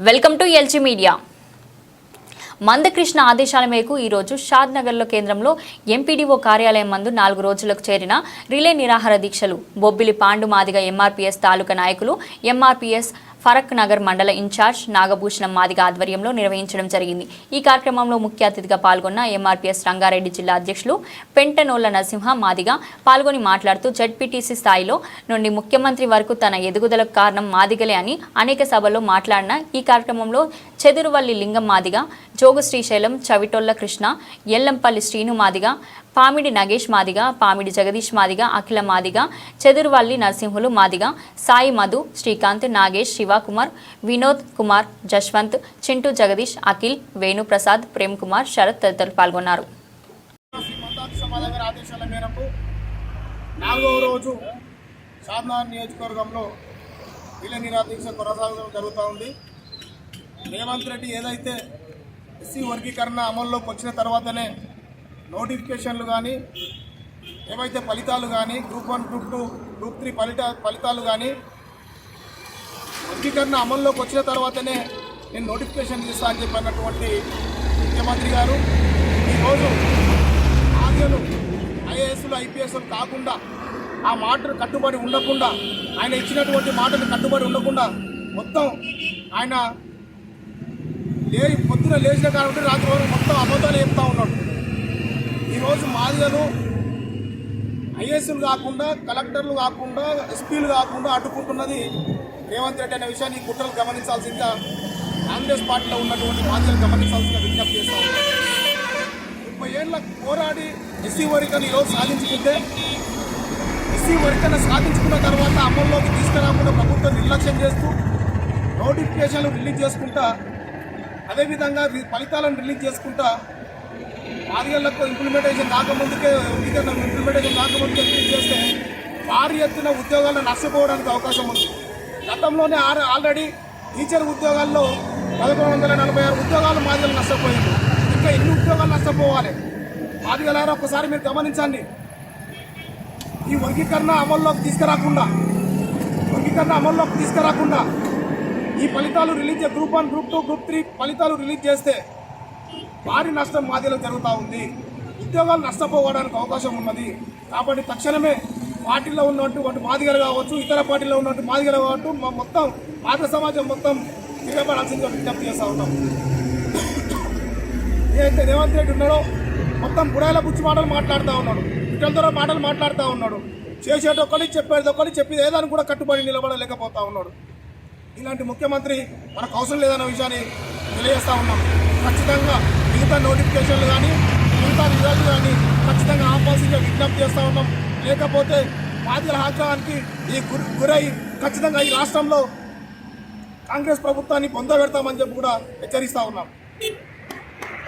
Welcome to LG media. Mandakrishna ఆదేశాల మేరకు ఈరోజు షాద్ నగర్లో కేంద్రంలో ఎంపీడీఓ కార్యాలయం మందు నాలుగు రోజులకు చేరిన రిలే నిరాహార దీక్షలు. బొబ్బిలి పాండు మాదిగ ఎంఆర్పీఎస్ తాలూకా నాయకులు ఎంఆర్పీఎస్ ఫరక్ నగర్ మండల ఇన్ఛార్జ్ నాగభూషణం మాదిగ ఆధ్వర్యంలో నిర్వహించడం జరిగింది. ఈ కార్యక్రమంలో ముఖ్య అతిథిగా పాల్గొన్న ఎంఆర్పీఎస్ రంగారెడ్డి జిల్లా అధ్యక్షులు పెంటనోళ్ళ నరసింహ మాదిగ పాల్గొని మాట్లాడుతూ జడ్పీటీసీ స్థాయిలో నుండి ముఖ్యమంత్రి వరకు తన ఎదుగుదలకు కారణం మాదిగలే అని అనేక సభల్లో మాట్లాడిన ఈ కార్యక్రమంలో చెదురువల్లి లింగం మాదిగ జోగు శ్రీశైలం చవిటొల్ల కృష్ణ ఎల్లంపల్లి శ్రీను మాదిగ పామిడి నగేష్ మాదిగ పామిడి జగదీష్ మాదిగ అఖిల మాదిగ చెదురువల్లి నరసింహులు మాదిగ సాయి మధు శ్రీకాంత్ నాగేష్ శివ శివకుమార్ వినోద్ కుమార్ జశ్వంత్ చింటూ జగదీష్ అఖిల్ వేణుప్రసాద్ ప్రేమ్ కుమార్ శరత్ తదితరులు పాల్గొన్నారు. శ్రీ ఆదేశాల మేరకు నాలుగవ రోజు షాద్నగర్ నియోజకవర్గంలో వీళ్ళ నిరాదీక్ష కొనసాగడం జరుగుతూ ఉంది. రేవంత్ రెడ్డి ఏదైతే ఎస్సీ వర్గీకరణ అమల్లోకి వచ్చిన తర్వాతనే నోటిఫికేషన్లు కానీ ఏవైతే ఫలితాలు కానీ group one group two group three ఫలిత ఫలితాలు కానీ వర్గీకరణ అమల్లోకి వచ్చిన తర్వాతనే నేను నోటిఫికేషన్ ఇస్తా అని చెప్పినటువంటి ముఖ్యమంత్రి గారు ఈరోజు ఆర్యలు ఐఏఎస్లు ఐపీఎస్లు కాకుండా ఆ మాటలు కట్టుబడి ఉండకుండా ఆయన ఇచ్చినటువంటి మాటలు కట్టుబడి ఉండకుండా మొత్తం ఆయన లే పొద్దున లేచిన కాబట్టి రాత్రి వరకు మొత్తం అబద్ధాలు చెప్తా ఉన్నాడు. ఈరోజు మాదిగలు ఐఏఎస్లు కాకుండా కలెక్టర్లు కాకుండా ఎస్పీలు కాకుండా అడ్డుకుంటున్నది రేవంత్ రెడ్డి అనే విషయాన్ని కుట్రలు గమనించాల్సిందిగా కాంగ్రెస్ పార్టీలో ఉన్నటువంటి బాధ్యతలు గమనించాల్సిందిగా విజ్ఞప్తి చేస్తా ఉన్నాం ముప్పై ఏళ్ళ పోరాడి ఎస్సీ వర్గను ఈరోజు సాధించుకుంటే ఎస్సీ వర్గను సాధించుకున్న తర్వాత అమల్లోకి తీసుకురాకుండా ప్రభుత్వం నిర్లక్ష్యం చేస్తూ నోటిఫికేషన్లు రిలీజ్ చేసుకుంటా అదేవిధంగా ఫలితాలను రిలీజ్ చేసుకుంటా ఆరుగేళ్ళకు ఇంప్లిమెంటేషన్ కాకముందుకే ఇంప్లిమెంటేషన్ కాకముందుకే రిలీజ్ చేస్తే భారీ ఎత్తున ఉద్యోగాలను నష్టపోవడానికి అవకాశం ఉంది. గతంలోనే ఆల్రెడీ టీచర్ ఉద్యోగాల్లో పదకొండు వందల నలభై ఆరు ఉద్యోగాలు మాదిగలు నష్టపోయింది. ఇంకా ఎన్ని ఉద్యోగాలు నష్టపోవాలి? మాదిగలారా ఒకసారి మీరు గమనించండి. ఈ వర్గీకరణ అమల్లోకి తీసుకురాకుండా వర్గీకరణ అమల్లోకి తీసుకురాకుండా ఈ ఫలితాలు release group one group two group three ఫలితాలు రిలీజ్ చేస్తే భారీ నష్టం మాదిలో జరుగుతూ ఉంది. ఉద్యోగాలు నష్టపోవడానికి అవకాశం ఉన్నది. కాబట్టి తక్షణమే పార్టీలో ఉన్నటువంటి మాదిగలు కావచ్చు ఇతర పార్టీలో ఉన్నటువంటి మాదిగలు కావచ్చు మా మొత్తం పాత సమాజం మొత్తం తిరగబడాల్సిందిగా విజ్ఞప్తి చేస్తూ ఉన్నాం. ఏదైతే రేవంత్ రెడ్డి ఉన్నాడో మొత్తం బుడాయిల బుచ్చి మాటలు మాట్లాడుతూ ఉన్నాడు. ఇటల ద్వారా మాటలు మాట్లాడుతూ ఉన్నాడు. చేసేది ఒకటి చెప్పేది ఒకటి చెప్పేది ఏదాన్ని కూడా కట్టుబడి నిలబడలేకపోతా ఉన్నాడు. ఇలాంటి ముఖ్యమంత్రి మనకు అవసరం లేదన్న విషయాన్ని తెలియజేస్తూ ఉన్నాం. ఖచ్చితంగా మిగతా నోటిఫికేషన్లు కానీ మిగతా రిజల్ట్ కానీ ఖచ్చితంగా ఆపాల్సిందిగా విజ్ఞప్తి చేస్తా ఉన్నాం. లేకపోతే పార్టీల ఆగ్రహానికి ఈ గురి గురై ఖచ్చితంగా ఈ రాష్ట్రంలో కాంగ్రెస్ ప్రభుత్వాన్ని పొందబెడతామని చెప్పి కూడా హెచ్చరిస్తా ఉన్నాం.